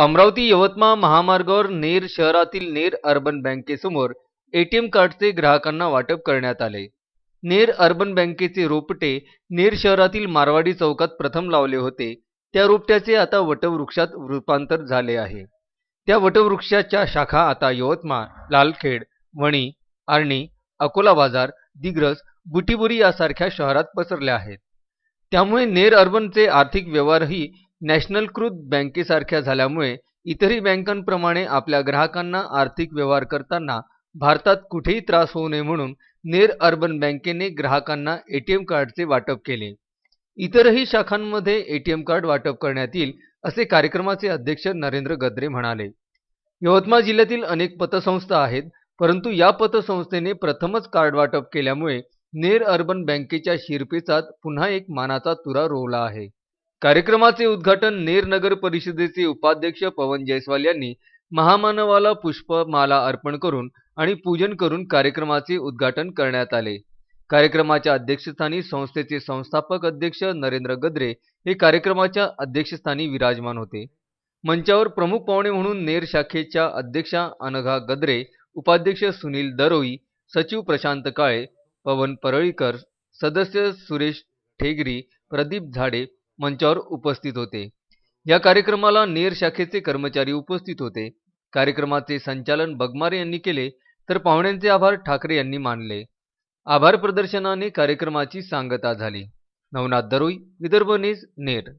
अमरावती यवतमाळ महामार्गावर नेर शहरातील Ner urban बँकेसमोर ATM कार्डचे ग्राहकांना वाटप करण्यात आले. नेर अर्बन बँकेचे रोपटे नेर शहरातील मारवाडी चौकात प्रथम लावले होते. त्या रोपट्याचे आता वटवृक्षात रूपांतर झाले आहे. त्या वटवृक्षाच्या शाखा आता यवतमाळ लालखेड वणी आर्णी अकोला बाजार दिग्रस बुटीबुरी यासारख्या शहरात पसरल्या आहेत. त्यामुळे नेर अर्बनचे आर्थिक व्यवहारही नॅशनलकृत बँकेसारख्या झाल्यामुळे इतरही बँकांप्रमाणे आपल्या ग्राहकांना आर्थिक व्यवहार करताना भारतात कुठेही त्रास होऊ नये म्हणून नेर अर्बन बँकेने ग्राहकांना एटीएम कार्डचे वाटप केले. इतरही शाखांमध्ये एटीएम कार्ड वाटप करण्यात येईल असे कार्यक्रमाचे अध्यक्ष नरेंद्र गद्रे म्हणाले. यवतमाळ जिल्ह्यातील अनेक पतसंस्था आहेत परंतु या पतसंस्थेने प्रथमच कार्ड वाटप केल्यामुळे नेर अर्बन बँकेच्या शिरपेचात पुन्हा एक मानाचा तुरा रोवला आहे. कार्यक्रमाचे उद्घाटन नेर नगर परिषदेचे उपाध्यक्ष पवन जयस्वाल यांनी महामानवाला पुष्पमाला अर्पण करून आणि पूजन करून कार्यक्रमाचे उद्घाटन करण्यात आले. कार्यक्रमाच्या अध्यक्षस्थानी संस्थेचे संस्थापक अध्यक्ष नरेंद्र गद्रे हे कार्यक्रमाच्या अध्यक्षस्थानी विराजमान होते. मंचावर प्रमुख पाहुणे म्हणून नेर शाखेच्या अध्यक्षा अनघा गद्रे उपाध्यक्ष सुनील दरोई सचिव प्रशांत काळे पवन परळीकर सदस्य सुरेश ठेगरी प्रदीप झाडे मंचावर उपस्थित होते. या कार्यक्रमाला नेर शाखेचे कर्मचारी उपस्थित होते. कार्यक्रमाचे संचालन बगमारे यांनी केले तर पाहुण्यांचे आभार ठाकरे यांनी मानले. आभार प्रदर्शनाने कार्यक्रमाची सांगता झाली. नवनाथ दरोई विदर्भ न्यूज नेर.